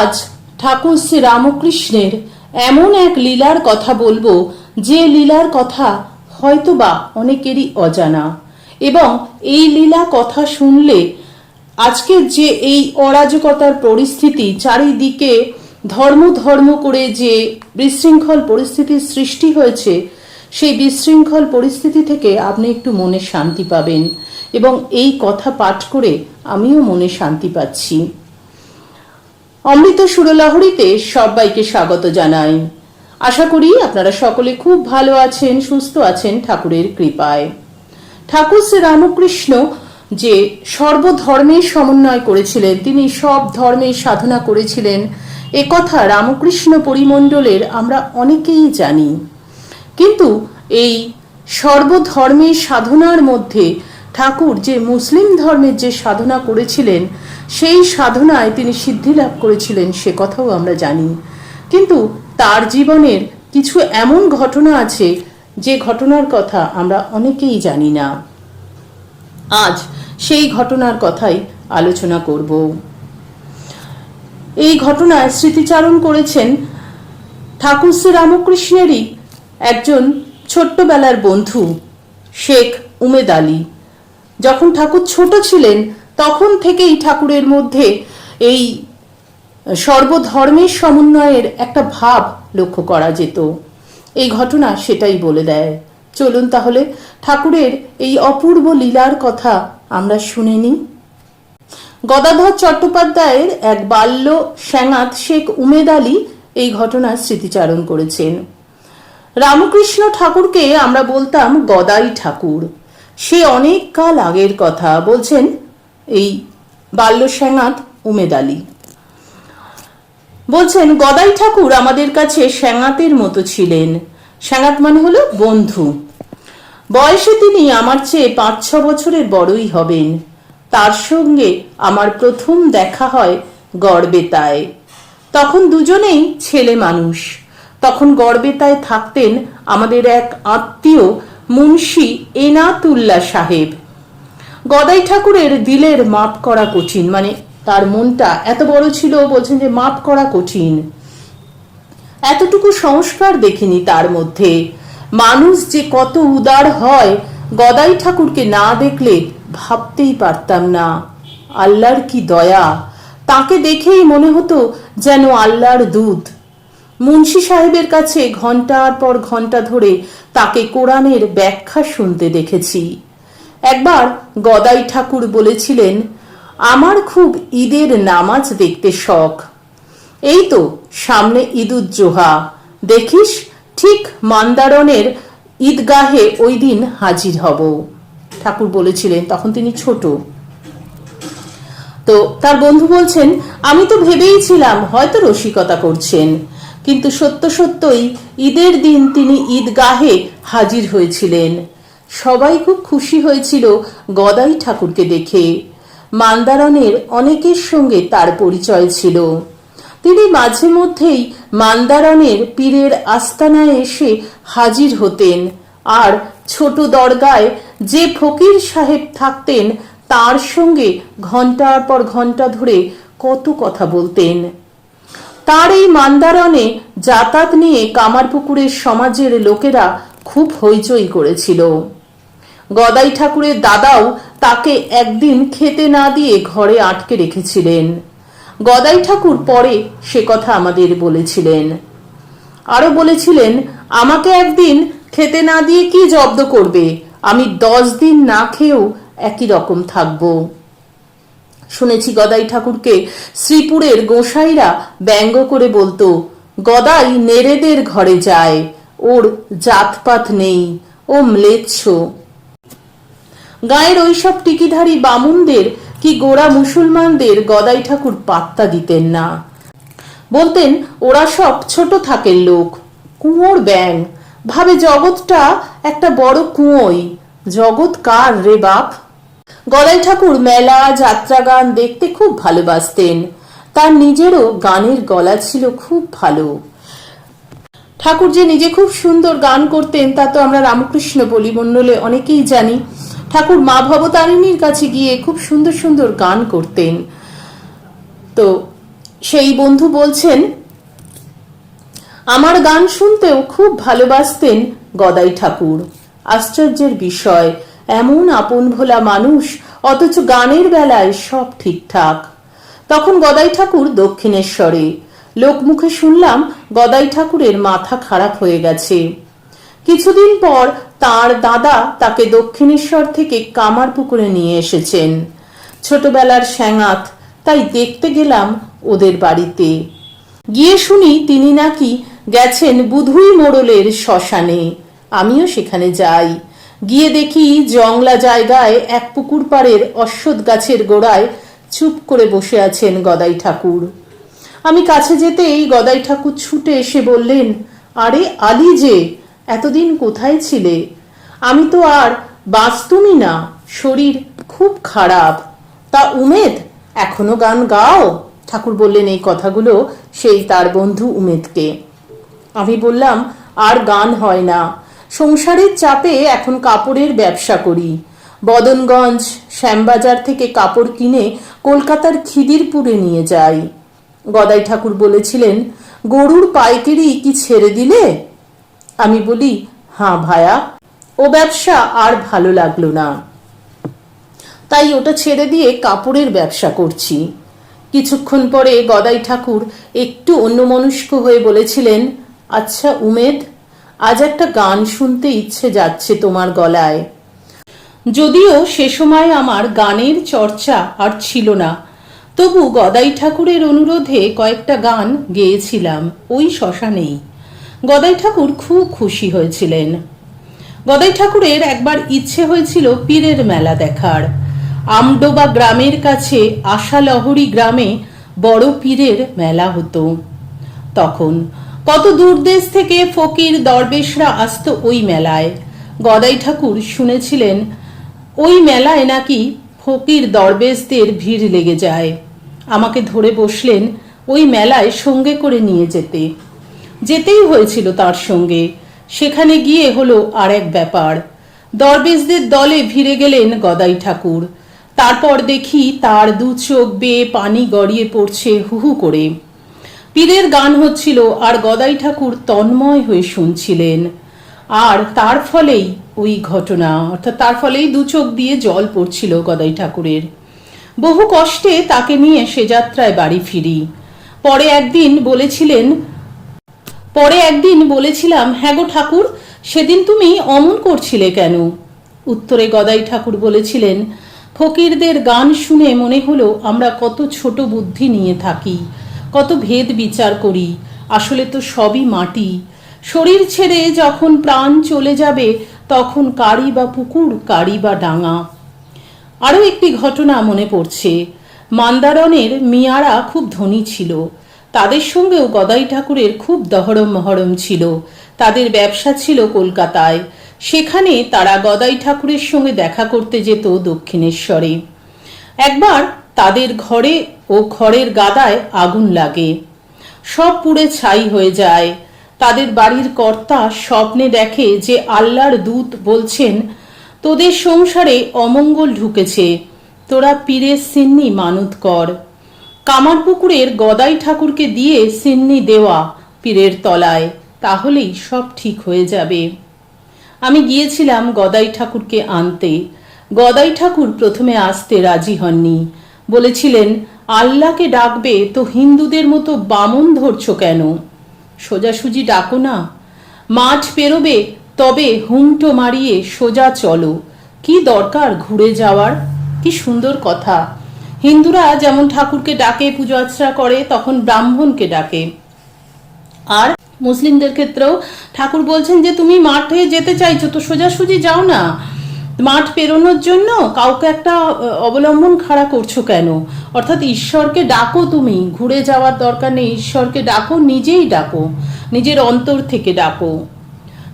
আজ ঠাকুর শ্রী রামকৃষ্ণের এমন এক লীলার কথা বলব, যে লীলার কথা হয়তোবা অনেকেরই অজানা। এবং এই লীলা কথা শুনলে আজকের যে এই অরাজকতার পরিস্থিতি, চারিদিকে ধর্ম ধর্ম করে যে বিশৃঙ্খল পরিস্থিতির সৃষ্টি হয়েছে, সেই বিশৃঙ্খল পরিস্থিতি থেকে আপনি একটু মনে শান্তি পাবেন। এবং এই কথা পাঠ করে আমিও মনে শান্তি পাচ্ছি। অমৃত সুরলহরীতে সবাইকে স্বাগত জানাই। আশা করি আপনারা সকলে খুব ভালো আছেন, সুস্থ আছেন ঠাকুরের কৃপায়। ঠাকুর শ্রী রামকৃষ্ণ যে সর্বধর্মের সমন্বয় করেছিলেন, তিনি সব ধর্মের সাধনা করেছিলেন, এ কথা রামকৃষ্ণ পরিমণ্ডলের আমরা অনেকেই জানি। কিন্তু এই সর্বধর্মের সাধনার মধ্যে ঠাকুর যে মুসলিম ধর্মের যে সাধনা করেছিলেন সেই সাধনায় তিনি সিদ্ধি লাভ করেছিলেন, সে কথাও আমরা জানি। কিন্তু তার জীবনের কিছু এমন ঘটনা আছে, যে ঘটনার কথা আমরা অনেকেই জানি না। আজ সেই ঘটনার কথাই আলোচনা করব। এই ঘটনায় স্মৃতিচারণ করেছেন ঠাকুর শ্রী রামকৃষ্ণেরই একজন ছোট্টবেলার বন্ধু, শেখ উমেদ আলী। যখন ঠাকুর ছোট ছিলেন তখন থেকেই ঠাকুরের মধ্যে এই সর্বধর্মের সমন্বয়ের একটা ভাব লক্ষ্য করা যেত। এই ঘটনা সেটাই বলে দেয়। চলুন তাহলে ঠাকুরের এই অপূর্ব লীলার কথা আমরা শুনে নিই। গদাধর চট্টোপাধ্যায়ের এক বাল্য শ্যাঙাত শেখ উমেদ আলী এই ঘটনার স্মৃতিচারণ করেছেন। রামকৃষ্ণ ঠাকুরকে আমরা বলতাম গদাই ঠাকুর। সে অনেক কাল আগের কথা। বলছেন এই বাল্য স্যাঙাত উমেদ আলী। বলছেন, গদাই ঠাকুর আমাদের কাছে স্যাঙাতের মতো ছিলেন। স্যাঙাত মানে হলো বন্ধু। বয়সে তিনি আমার চেয়ে পাঁচ ছ বছরের বড়ই হবেন। তার সঙ্গে আমার প্রথম দেখা হয় গড়বেতায়। তখন দুজনেই ছেলে মানুষ। তখন গড়বেতায় থাকতেন আমাদের এক আত্মীয় মুন্সি এনাতুল্লাহ সাহেব। গদাই ঠাকুরের দিলের মাপ করা কঠিন। মানে তার মনটা এত বড় ছিল বলছেন যে মাপ করা কঠিন। এতটুকু সংস্কার দেখিনি তার মধ্যে। মানুষ যে কত উদার হয়, গদাই ঠাকুরকে না দেখলে ভাবতেই পারতাম না। আল্লাহর কি দয়া। তাকে দেখেই মনে হতো যেন আল্লাহর দুধ মুন্সি সাহেবের কাছে ঘণ্টার পর ঘণ্টা ধরে তাকে কোরআনের ব্যাখ্যা শুনতে দেখেছি। একবার গদাই ঠাকুর বলেছিলেন, আমার খুব ঈদের নামাজ দেখতে শখ। এই তো সামনে ঈদুজ্জোহা দেখিস ঠিক মান্দারনের ঈদগাহে ওই দিন হাজির হব। ঠাকুর বলেছিলেন, তখন তিনি ছোট। তো তার বন্ধু বলছেন, আমি তো ভেবেইছিলাম হয়তো রসিকতা করছেন, কিন্তু সত্য সত্যই ঈদের দিন তিনি ঈদগাহে হাজির হয়েছিলেন। সবাই খুব খুশি হয়েছিল গদাই ঠাকুরকে দেখে। মান্দারনের অনেকের সঙ্গে তার পরিচয় ছিল। তিনি মাঝে মধ্যেই মান্দারনের পীরের আস্তানায় এসে হাজির হতেন আর ছোট দরগায় যে ফকির সাহেব থাকতেন তার সঙ্গে ঘণ্টার পর ঘণ্টা ধরে কত কথা বলতেন। তার এই মান্দারণে যাতায়াত নিয়ে কামারপুকুরের সমাজের লোকেরা খুব হইচই করেছিল। গদাই ঠাকুরের দাদাও তাকে একদিন খেতে না দিয়ে ঘরে আটকে রেখেছিলেন। গদাই ঠাকুর পরে সে কথা আমাদের বলেছিলেন। আরও বলেছিলেন, আমাকে একদিন খেতে না দিয়ে কি জব্দ করবে? আমি দশ দিন না খেয়েও একই রকম থাকব। শুনেছি গদাই ঠাকুরকে শ্রীপুরের গোসাইরা ব্যঙ্গ করে বলতো, গদাই নেড়েদের ঘরে যায়, ওর জাতপাত নেই, ও ম্লেচ্ছ। গায়ের ওইসব টিকিধারী বামুনদের কি গোড়া মুসলমানদের গদাই ঠাকুর পাত্তা দিতেন না? বলতেন, ওরা সব ছোট থাকের লোক। কুঁয়োর ব্যাং ভাবে জগৎটা একটা বড় কুঁয়োই। জগৎ কার রে বাপ? গদাই ঠাকুর মেলা যাত্রা গান দেখতে খুব ভালোবাসতেন। তার নিজেরও গানের গলা ছিল খুব ভালো। ঠাকুর যে নিজে খুব সুন্দর গান করতেন, তা তো আমরা রামকৃষ্ণ বলি মণ্ডলে অনেকেই জানি। ঠাকুর মা ভবতারিণীর কাছে গিয়ে খুব সুন্দর সুন্দর গান করতেন। তো সেই বন্ধু বলছেন, আমার গান শুনতেও খুব ভালোবাসতেন গদাই ঠাকুর। আশ্চর্যের বিষয়, এমন আপন ভোলা মানুষ, অথচ গানের বেলায় সব ঠিকঠাক। তখন গদাই ঠাকুর দক্ষিণেশ্বরে, লোকমুখে শুনলাম গদাই ঠাকুরের মাথা খারাপ হয়ে গেছে। কিছুদিন পর তার দাদা তাকে দক্ষিণেশ্বর থেকে কামার পুকুরে নিয়ে এসেছেন। ছোটবেলার স্যাঙাত তাই দেখতে গেলাম ওদের বাড়িতে। গিয়ে শুনি তিনি নাকি গেছেন বুধুই মোড়লের শ্মশানে। আমিও সেখানে যাই। গিয়ে দেখি জংলা জায়গায় এক পুকুর পাড়ের অশ্বত্থ গাছের গোড়ায় চুপ করে বসে আছেন গদাই ঠাকুর। আমি কাছে যেতেই গদাই ঠাকুর ছুটে এসে বললেন, আরে আলি যে, এতদিন কোথায় ছিলে? আমি তো আর বাঁচতুমই না, শরীর খুব খারাপ। তা উমেদ, এখনও গান গাও? ঠাকুর বললেন এই কথাগুলো সেই তার বন্ধু উমেদকে। আমি বললাম, আর গান হয় না। সংসারের চাপে এখন কাপড়ের ব্যবসা করি। বদনগঞ্জ, শ্যামবাজার থেকে কাপড় কিনে কলকাতার খিদিরপুরে নিয়ে যাই। গদাই ঠাকুর বলেছিলেন, গরুর পাইকারি কি ছেড়ে দিলে? আমি বলি হ্যাঁ ভায়া। ও ব্যবসা আর ভালো লাগল না। তাই ওটা ছেড়ে দিয়ে কাপড়ের ব্যবসা করছি। কিছুক্ষণ পরে গদাই ঠাকুর একটু অন্যমনস্ক হয়ে বলেছিলেন আচ্ছা উমেদ, আজ একটা গান শুনতে ইচ্ছে যাচ্ছে তোমার গলায়। যদিও সে সময় আমার গানের চর্চা আর ছিল না, তবু গদাই ঠাকুরের অনুরোধে কয়েকটা গান গেয়েছিলাম, ওই শ্মশানেই। গদাই ঠাকুর খুব খুশি হয়েছিলেন। গদাই ঠাকুরের একবার ইচ্ছে হয়েছিল পীরের মেলা দেখার। আমডোবা গ্রামের কাছে আশালহরি গ্রামে বড় পীরের মেলা হতো। তখন কত দূর দেশ থেকে ফকির দরবেশরা আসতো ওই মেলায়। গদাই ঠাকুর শুনেছিলেন, ওই মেলায় নাকি ফকির দরবেশদের ভিড় লেগে যায়। আমাকে ধরে বসলেন ওই মেলায় সঙ্গে করে নিয়ে যেতে। যেতেই হয়েছিল তার সঙ্গে। সেখানে গিয়ে হলো আর এক ব্যাপার। দরবেশদের দলে ভিড়ে গেলেন গদাই ঠাকুর। তারপর দেখি তার দু চোখ বেয়ে পানি গড়িয়ে পড়ছে হুহু করে। পীরের গান হচ্ছিল আর গদাই ঠাকুর তন্ময় হয়ে শুনছিলেন। আর তার ফলেই ওই ঘটনা, অর্থাৎ তার ফলেই দু চোখ দিয়ে জল পড়ছিল গদাই ঠাকুরের। বহু কষ্টে তাকে নিয়ে সে যাত্রায় বাড়ি ফিরি। পরে একদিন বলেছিলেন পরে একদিন বলেছিলাম হ্যাঁ গো ঠাকুর, সেদিন তুমি অমন করছিলে কেন? উত্তরে গদাই ঠাকুর বলেছিলেন, ফকিরদের গান শুনে মনে হলো আমরা কত ছোট বুদ্ধি নিয়ে থাকি, কত ভেদ বিচার করি, আসলে তো সবই মাটি। শরীর ছেড়ে যখন প্রাণ চলে যাবে, তখন কারি বা পুকুর, কারি বা ডাঙা। আরও একটি ঘটনা মনে পড়ছে। মান্দারণের মিয়ারা খুব ধনী ছিল। তাদের সঙ্গেও গদাই ঠাকুরের খুব দহরম মহরম ছিল। তাদের ব্যবসা ছিল কলকাতায়। সেখানে তারা গদাই ঠাকুরের সঙ্গে দেখা করতে যেত দক্ষিণেশ্বরে। একবার তাদের ঘরে ও খড়ের গাদায় আগুন লাগে। সব পুড়ে ছাই হয়ে যায়। তাদের বাড়ির কর্তা স্বপ্নে দেখে যে আল্লাহর দূত বলছেন, তোদের সংসারে অমঙ্গল ঢুকেছে। তোরা পীরের সিন্নি মানত কর। কামারপুকুরের গদাই ঠাকুরকে দিয়ে সিন্নি দেওয়া পীরের তলায়। তাহলেই সব ঠিক হয়ে যাবে। আমি গিয়েছিলাম গদাই ঠাকুরকে আনতে। গদাই ঠাকুর প্রথমে আসতে রাজি হননি। বলেছিলেন, আল্লাহকে ডাকবে তো হিন্দুদের মতো বামন ধরছ কেন? সোজাসুজি ডাকো না। মাঠ পেরোবে, তবে হুমটো মারিয়ে সোজা চলো। কি দরকার ঘুরে যাওয়ার? কি সুন্দর কথা। হিন্দুরা যেমন ঠাকুরকে ডাকে, পুজো আর্চা করে, তখন ব্রাহ্মণকে ডাকে। আর মুসলিমদের ক্ষেত্রেও ঠাকুর বলছেন যে, তুমি মাঠে যেতে চাইছো, তো সোজাসুজি যাও না। মাঠ পেরোনোর জন্য কাউকে একটা অবলম্বন খাড়া করছ কেন? অর্থাৎ ঈশ্বরকে ডাকো তুমি। ঘুরে যাওয়ার দরকার নেই। ঈশ্বরকে ডাকো, নিজেই ডাকো। নিজের অন্তর থেকে ডাকো।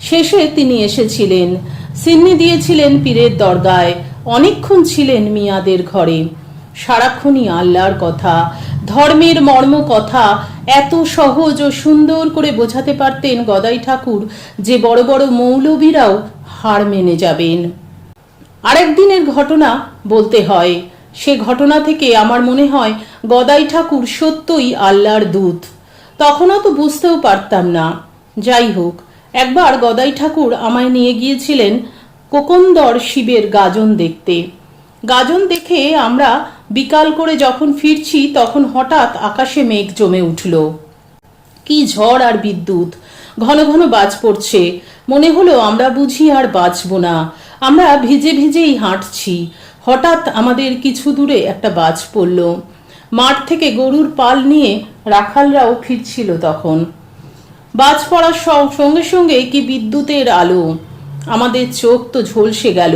শেষে তিনি এসেছিলেন। সিন্নি দিয়েছিলেন পীরের দরগায়। অনেকক্ষণ ছিলেন মিয়াদের ঘরে। সারাক্ষণই আল্লাহর কথা, ধর্মের মর্ম কথা এত সহজ ও সুন্দর করে বোঝাতে পারতেন গদাই ঠাকুর যে বড় বড় মৌলবীরাও হার মেনে যাবেন। আরেক দিনের ঘটনা বলতে হয়, সে ঘটনা থেকে আমার মনে হয় গদাই ঠাকুর সত্যই আল্লাহর দূত। তখনও তো বুঝতেও পারতাম না। যাই হোক, একবার গদাই ঠাকুর আমায় নিয়ে গিয়েছিলেন কোকন্দর শিবের গাজন দেখতে। গাজন দেখে আমরা বিকাল করে যখন ফিরছি, তখন হঠাৎ আকাশে মেঘ জমে উঠল। কি ঝড় আর বিদ্যুৎ! ঘন ঘন বাজ পড়ছে। মনে হলো আমরা বুঝি আর বাঁচব না। আমরা ভিজে ভিজেই হাঁটছি। হঠাৎ আমাদের কিছু দূরে একটা বাজ পড়ল। মাঠ থেকে গরুর পাল নিয়ে রাখালরাও ফিরছিল তখন। বাজ পড়ার সঙ্গে সঙ্গে কি বিদ্যুতের আলো। আমাদের চোখ তো ঝলসে গেল।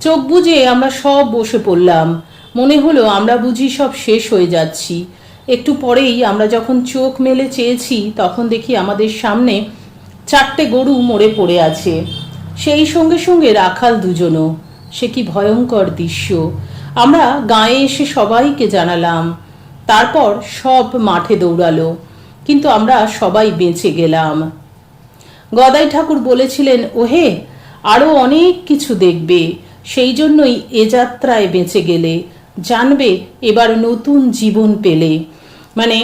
চোখ বুজে আমরা সব বসে পড়লাম। মনে হলো আমরা বুঝি সব শেষ হয়ে যাচ্ছি। একটু পরেই আমরা যখন চোখ মেলে চেয়েছি, তখন দেখি আমাদের সামনে চারটে গরু মরে পড়ে আছে। সেই সঙ্গে সঙ্গে রাখাল দুজনও। সে কি ভয়ঙ্কর দৃশ্য। আমরা গায়ে এসে সবাইকে জানালাম। তারপর সব মাঠে দৌড়ালো। কিন্তু আমরা সবাই বেঁচে গেলাম। গদাই ঠাকুর বলেছিলেন, ওহে, আরও অনেক কিছু দেখবে। সেই জন্যই এ যাত্রায় বেঁচে গেলে, জানবে এবার নতুন জীবন পেলে। মানে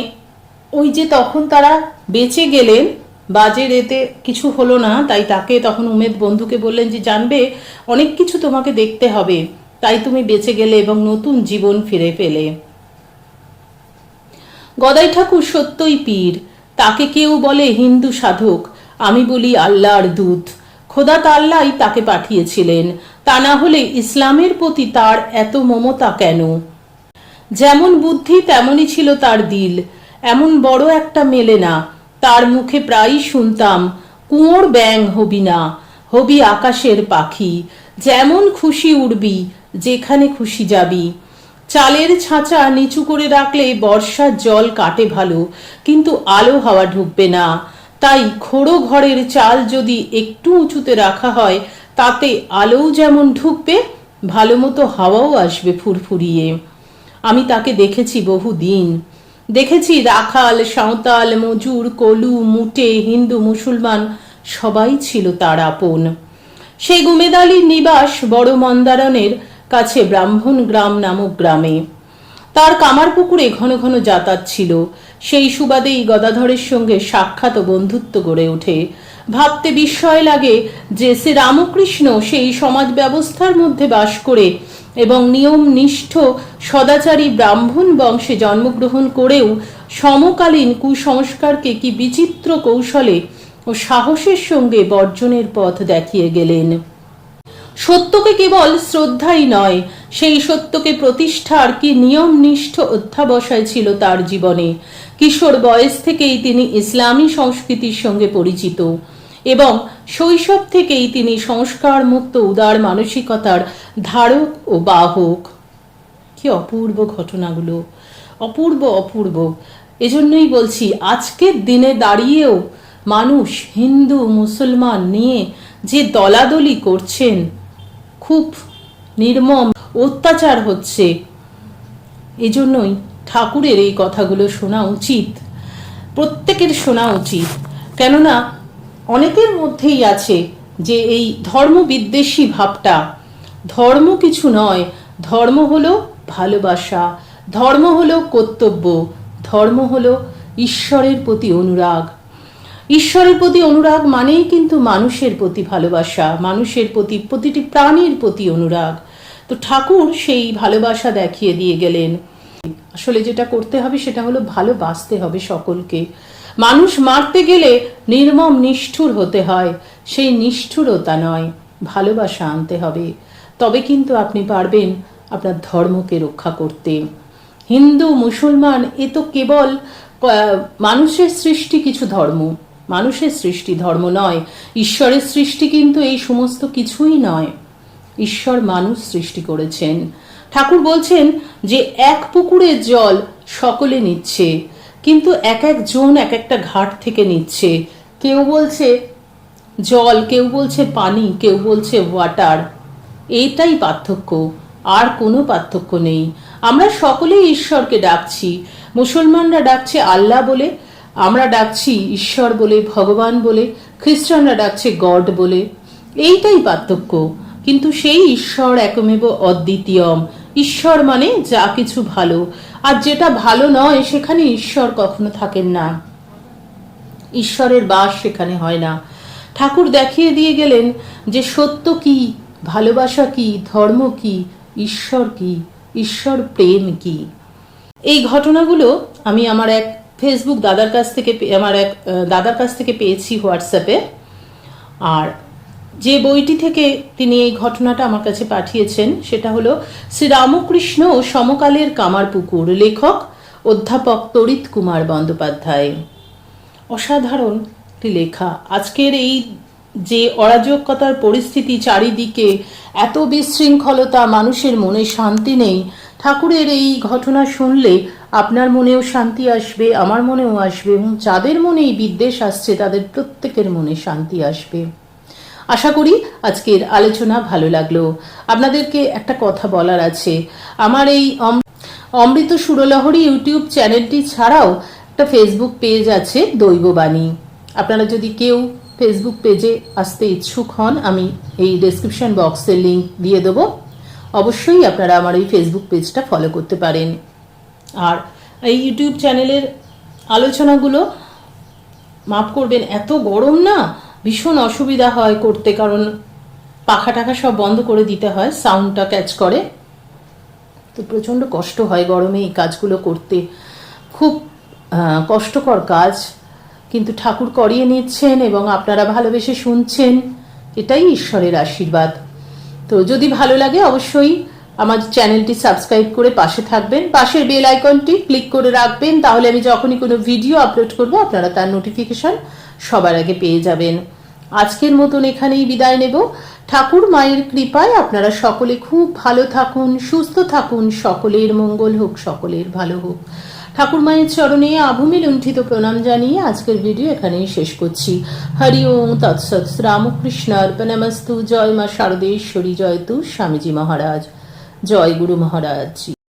ওই যে তখন তারা বেঁচে গেলেন বাজের এতে কিছু হলো না, তাই তাকে তখন উমেদ বন্ধুকে বললেন যে, জানবে, অনেক কিছু তোমাকে দেখতে হবে, তাই তুমি বেঁচে গেলে এবং নতুন জীবন ফিরে পেলে। গদাই ঠাকুর সত্যই পীর, তাকে কেউ বলে হিন্দু সাধক, আমি বলি আল্লাহর দূত। খোদা তাল্লাই তাকে পাঠিয়েছিলেন। তা না হলে ইসলামের প্রতি তার এত মমতা কেন? যেমন বুদ্ধি তেমনই ছিল তার দিল। এমন বড় একটা মেলে না। তার মুখে প্রায়ই শুনতাম, কুঁয়োর ব্যাং হবি না, হবি আকাশের পাখি। যেমন খুশি উড়বি, যেখানে খুশি যাবি। চালের ছাঁচা নিচু করে রাখলে বর্ষার জল কাটে ভালো, কিন্তু আলো হাওয়া ঢুকবে না। তাই খোড়ো ঘরের চাল যদি একটু উঁচুতে রাখা হয়, তাতে আলোও যেমন ঢুকবে ভালো মতো হাওয়াও আসবে ফুরফুরিয়ে। আমি তাকে দেখেছি বহু দিন দেখেছি রাখাল, সাঁওতাল, মজুর, কলু, মুটে, হিন্দু, মুসলমান, সবাই ছিল তার আপন। সেই গুমেদ আলীর নিবাস বড় মন্দারণের কাছে ব্রাহ্মণ গ্রাম নামক গ্রামে। তার কামার পুকুরে ঘন ঘন যাতায়াত ছিল। সেই সুবাদেই গদাধরের সঙ্গে সাক্ষাৎ বন্ধুত্ব গড়ে ওঠে। ভাবতে বিস্ময় লাগে যে শ্রী রামকৃষ্ণ সেই সমাজ ব্যবস্থার মধ্যে বাস করে এবং নিয়ম নিষ্ঠ সদাচারী ব্রাহ্মণ বংশে জন্মগ্রহণ করেও সমকালীন কুসংস্কারকে কি বিচিত্র কৌশলে ও সাহসের সঙ্গে বর্জনের পথ দেখিয়ে গেলেন। সত্যকে কেবল শ্রদ্ধাই নয় সেই সত্যকে প্রতিষ্ঠার কি নিয়মনিষ্ঠ অধ্যাবসায় ছিল তার জীবনে। কিশোর বয়স থেকেই তিনি ইসলামী সংস্কৃতির সঙ্গে পরিচিত এবং শৈশব থেকেই তিনি সংস্কার মুক্ত উদার মানসিকতার ধারক ও বাহক। কি অপূর্ব ঘটনাগুলো। অপূর্ব অপূর্ব। এজন্যই বলছি, আজকের দিনে দাঁড়িয়েও মানুষ হিন্দু, মুসলমান নিয়ে যে দলাদলি করছেন, খুব নির্মম। অত্যাচার হচ্ছে। এজন্যই ঠাকুরের এই কথাগুলো শোনা উচিত। প্রত্যেকের শোনা উচিত। কেননা অনেকের মধ্যেই আছে যে এই ধর্ম বিদ্বেষী ভাবটা। ধর্ম কিছু নয়, ধর্ম হলো ভালোবাসা, ধর্ম হলো কর্তব্য, ধর্ম হলো ঈশ্বরের প্রতি অনুরাগ। ঈশ্বরের প্রতি অনুরাগ মানেই কিন্তু মানুষের প্রতি ভালোবাসা, মানুষের প্রতি প্রতিটি প্রাণীর প্রতি অনুরাগ। তো ঠাকুর সেই ভালোবাসা দেখিয়ে দিয়ে গেলেন। আসলে যেটা করতে হবে সেটা হলো ভালোবাসতে হবে সকলকে। মানুষ মারতে গেলে নির্মম নিষ্ঠুর হতে হয়, সেই নিষ্ঠুরতা নয়, ভালোবাসা আনতে হবে। তবে কিন্তু আপনি পারবেন আপনার ধর্মকে রক্ষা করতে। হিন্দু, মুসলমান, এ তো কেবল মানুষের সৃষ্টি কিছু ধর্ম। মানুষের সৃষ্টি ধর্ম নয়, ঈশ্বরের সৃষ্টি কিন্তু এই সমস্ত কিছুই নয়। ঈশ্বর মানুষ সৃষ্টি করেছেন। ঠাকুর বলছেন যে, এক পুকুরের জল সকলে নিচ্ছে, কিন্তু এক এক জন এক একটা ঘাট থেকে নিচ্ছে। কেউ বলছে জল, কেউ বলছে পানি, কেউ বলছে ওয়াটার এইটাই পার্থক্য, আর কোনো পার্থক্য নেই। আমরা সকলেই ঈশ্বরকে ডাকছি। মুসলমানরা ডাকছে আল্লাহ বলে, আমরা ডাকছি ঈশ্বর বলে, ভগবান বলে, খ্রিস্টানরা ডাকছে গড বলে। এইটাই পার্থক্য। কিন্তু সেই ঈশ্বর একমেব অদ্বিতীয়ম। ঈশ্বর মানে যা কিছু ভালো। আর যেটা ভালো নয়, সেখানে ঈশ্বর কখনো থাকেন না। ঈশ্বরের বাস সেখানে হয় না। ঠাকুর দেখিয়ে দিয়ে গেলেন যে সত্য কি, ভালোবাসা কি, ধর্ম কি, ঈশ্বর কি, ঈশ্বর প্রেম কি। এই ঘটনাগুলো আমি আমার এক ফেসবুক দাদার কাছ থেকে আমার এক দাদার কাছ থেকে পেয়েছি হোয়াটসঅ্যাপে। আর যে বইটি থেকে তিনি এই ঘটনাটা আমার কাছে পাঠিয়েছেন, সেটা হলো শ্রীরামকৃষ্ণ ও সমকালের কামারপুকুর, লেখক অধ্যাপক তরিত কুমার বন্দ্যোপাধ্যায়। অসাধারণ একটি লেখা। আজকের এই যে অরাজকতার পরিস্থিতি চারিদিকে এত বিশৃঙ্খলতা, মানুষের মনে শান্তি নেই, ঠাকুরের এই ঘটনা শুনলে আপনার মনেও শান্তি আসবে, আমার মনেও আসবে এবং যাদের মনে এই বিদ্বেষ আসছে, তাদের প্রত্যেকের মনে শান্তি আসবে। আশা করি আজকের আলোচনা ভালো লাগল। আপনাদেরকে একটা কথা বলার আছে। আমার এই অম- অমৃত সুরলহরী ইউটিউব চ্যানেলটি ছাড়াও একটা ফেসবুক পেজ আছে, দৈববাণী। আপনারা যদি কেউ ফেসবুক পেজে আসতে ইচ্ছুক হন, আমি এই ডেসক্রিপশন বক্সে লিংক দিয়ে দেবো। অবশ্যই আপনারা আমার এই ফেসবুক পেজটা ফলো করতে পারেন। আর এই ইউটিউব চ্যানেলের আলোচনাগুলো মাফ করবেন, এত গরম না? ভীষণ অসুবিধা হয় করতে, কারণ পাখা টাখা সব বন্ধ করে দিতে হয় সাউন্ডটা ক্যাচ করে। তো প্রচণ্ড কষ্ট হয় গরমে এই কাজগুলো করতে। খুব কষ্টকর কাজ। কিন্তু ঠাকুর করিয়ে নিচ্ছেন এবং আপনারা ভালোবেসে শুনছেন, এটাই ঈশ্বরের আশীর্বাদ। তো যদি ভালো লাগে অবশ্যই আমার চ্যানেলটি সাবস্ক্রাইব করে পাশে থাকবেন। পাশের বেল আইকনটি ক্লিক করে রাখবেন। তাহলে আমি যখনই কোনো ভিডিও আপলোড করব, আপনারা তার নোটিফিকেশন সবার আগে পেয়ে যাবেন। আজকের মতন এখানেই বিদায় নেব। ঠাকুর মায়ের কৃপায় আপনারা সকলে খুব ভালো থাকুন, সুস্থ থাকুন, সকলের মঙ্গল হোক, সকলের ভালো হোক। ঠাকুর মায়ের চরণে আভূমি লুণ্ঠিত প্রণাম জানিয়ে আজকের ভিডিও এখানেই শেষ করছি। হরি ওম, তৎসৎ রামকৃষ্ণ অর্পণামস্তু। জয় মা শারদেশ্বরী, জয় তু স্বামীজি মহারাজ। জয় গুরু মহারাজ।